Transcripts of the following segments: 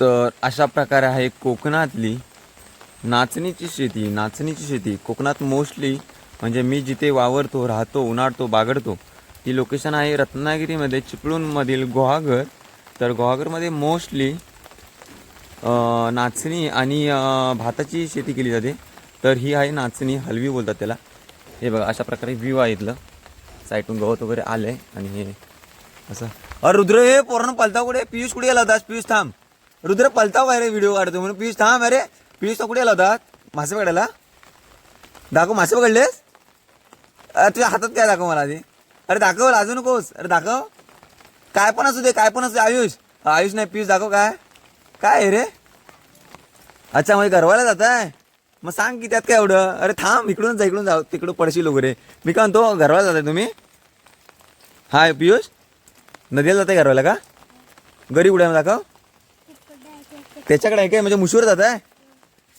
तर अशा प्रकारे आहे कोकणातली नाचणीची शेती नाचणीची शेती. कोकणात मोस्टली म्हणजे मी जिथे वावरतो राहतो उन्हाळतो बागडतो ती लोकेशन आहे रत्नागिरीमध्ये. चिपळूणमधील गुहागर. तर गुहागरमध्ये मोस्टली नाचणी आणि भाताची शेती केली जाते. तर ही आहे नाचणी हलवी बोलतात त्याला. हे बघा अशा प्रकारे व्ह्यू आहे इथलं. साईटून गवत वगैरे आलं आहे आणि हे असं. अरे रुद्र हे पोरण पलताव कुठे पियुष कुठे गेला होतास पियुष थांब. रुद्र पलताव काय रे व्हिडिओ काढतो म्हणून पियुष थांब अरे पियुष तो कुठे आला होता मासे पकडायला दाखव मासे पकडलेस अरे तुझ्या हातात काय दाखव मला आधी अरे दाखव लाजू नकोस अरे दाखव काय पण असू दे काय पण असू दे आयुष। आयुष नाही पियुष दाखव काय? काय आहे रे? अच्छा म्हणजे गरवायला जात आहे मग सांग की त्यात काय एवढं? अरे थांब इकडून जा इकडून जाऊ तिकडून पडशील वगैरे. मी काय म्हणतो गरवायला जाताय तुम्ही? हाय पियुष? नदीला जाताय गरवायला का? गरी उड्या दाखव. त्याच्याकडे आहे काय? म्हणजे मुशीवर जात आहे?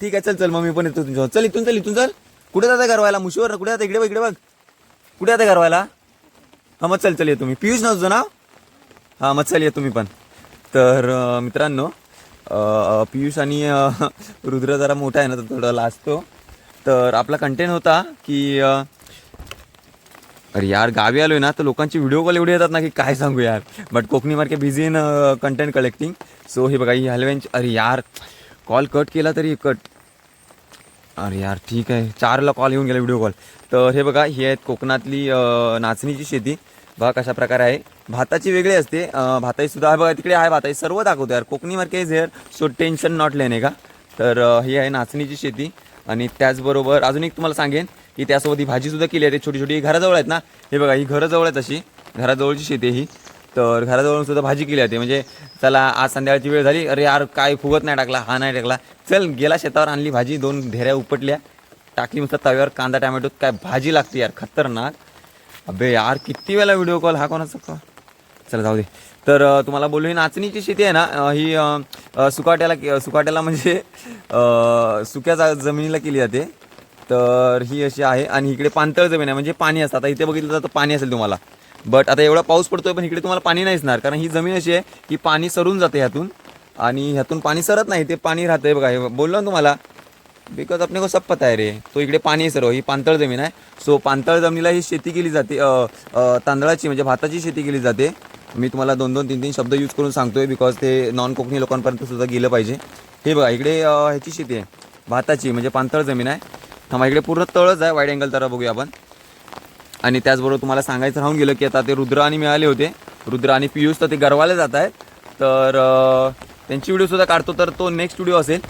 ठीक आहे चल चल मग मी पण येतो तुमच्यावर चल इथून चल इथून चल. कुठे जाता गरवायला मुशीवर? कुठे जाता इकडे बघ इकडे बघ. कुठे जाता गरवायला हा मग चल चल येतो मी. पियुष ना हां मग चल येतो मी पण. तर मित्रांनो पियुष आणि रुद्र जरा मोठा आहे ना तर थोडं लाजतो. तर आपला कंटेंट होता की अरे यार गावी आलोय ना तर लोकांची व्हिडिओ कॉल एवढे येतात ना की काय सांगू यार. But Konkani market busy in content collecting so हे बघा ही हलव्यांची अरे यार कॉल कट केला तरी कट अरे यार ठीक आहे. चारला कॉल येऊन गेला व्हिडिओ कॉल तर हे बघा ही आहेत कोकणातली नाचणीची शेती. बघा कशा प्रकारे आहे. भाताची वेगळी असते. भाताई सुद्धा आहे बघा तिकडे आहे भाताई. सर्व दाखवतो यार. कोकणी मार्के is here so tension not लेणे का? तर ही आहे नाचणीची शेती. आणि त्याचबरोबर अजून एक तुम्हाला सांगेन. की त्यासोबत ही भाजी सुद्धा केली आहे. छोटी छोटी घराजवळ आहेत ना. हे बघा ही घराजवळ आहेत अशी. घराजवळची शेती आहे ही. तर घराजवळ सुद्धा भाजी केली जाते म्हणजे चला आज संध्याकाळची वेळ झाली. अरे यार काय फुगत नाही टाकला हा नाही टाकला. चल गेला शेतावर आणली भाजी. दोन धेऱ्या उपटल्या. टाकली मस्त तव्यावर कांदा टॅमॅटो. काय भाजी लागते यार खतरनाक. अबे यार किती वेळा व्हिडिओ कॉल हा कोणाचा कॉल चला जाऊ दे. तर तुम्हाला बोललो ही नाचणीची शेती आहे ना. ही सुकाट्याला सुकाट्याला म्हणजे सुक्या जमिनीला केली जाते. तर ही अशी आहे आणि इकडे पाणतळ जमीन आहे म्हणजे पाणी असतं. आता इथे बघितलं तर पाणी असेल तुम्हाला. बट आता एवढा पाऊस पडतोय पण इकडे तुम्हाला पाणी नाही असणार कारण ही जमीन अशी आहे की पाणी सरून जाते ह्यातून. आणि ह्यातून पाणी सरत नाही ते पाणी राहतंय बघा. हे बोललो ना तुम्हाला बिकॉज आपण को सब पता आहे रे. तो इकडे पाणी आहे सर्व. ही पाणतळ जमीन आहे. सो पाणतळ जमिनीला ही शेती केली जाते. तांदळाची म्हणजे भाताची शेती केली जाते. मी तुम्हाला दोन दोन तीन तीन शब्द यूज करून सांगतोय बिकॉज ते नॉन कोकणी लोकांपर्यंत सुद्धा गेलं पाहिजे. हे बघा इकडे ह्याची शेती आहे. भाताची म्हणजे पाणतळ जमीन आहे. थांबा इकडे पूर्ण तळच आहे वाईड अँगल तर बघूया आपण. आणि त्याचबरोबर तुम्हाला सांगायचं राहून गेलं की आता ते रुद्र आणि मिळाले होते. रुद्र आणि पियुष तर ते गरवाले जात आहेत. तर त्यांची व्हिडिओसुद्धा काढतो तर तो नेक्स्ट व्हिडिओ असेल.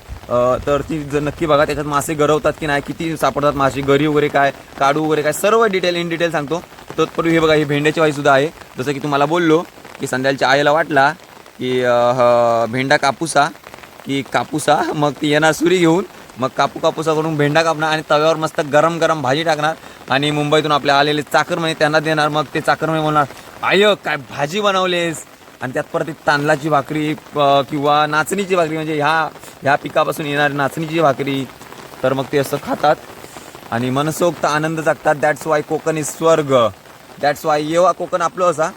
तर ती जर नक्की बघा त्याच्यात मासे गरवतात की नाही किती सापडतात मासे गरी वगैरे काय काढू वगैरे काय सर्व डिटेल इन डिटेल सांगतो. तत्पूर्वी हे बघा ही भेंड्याची वाईसुद्धा आहे. जसं की तुम्हाला बोललो की संध्याच्या आईला वाटला की ह- भेंडा कापूसा की कापूसा मग ती येणार सुरी घेऊन. मग कापू कापूसा करून भेंडा कापणार आणि तव्यावर मस्त गरम गरम भाजी टाकणार आणि मुंबईतून आपल्या आलेले चाकरमणी म्हणजे त्यांना देणार. मग ते चाकरमणी म्हणजे बोलणार आय काय भाजी बनवलेस? आणि त्यात परत ती तांदळाची भाकरी किंवा नाचणीची भाकरी म्हणजे ह्या ह्या पिकापासून येणारी नाचणीची भाकरी. तर मग ते असं खातात आणि मनसोक्त आनंद जगतात. दॅट्स वाय कोकण इज स्वर्ग. दॅट्स वाय येवा कोकण आपलं असा.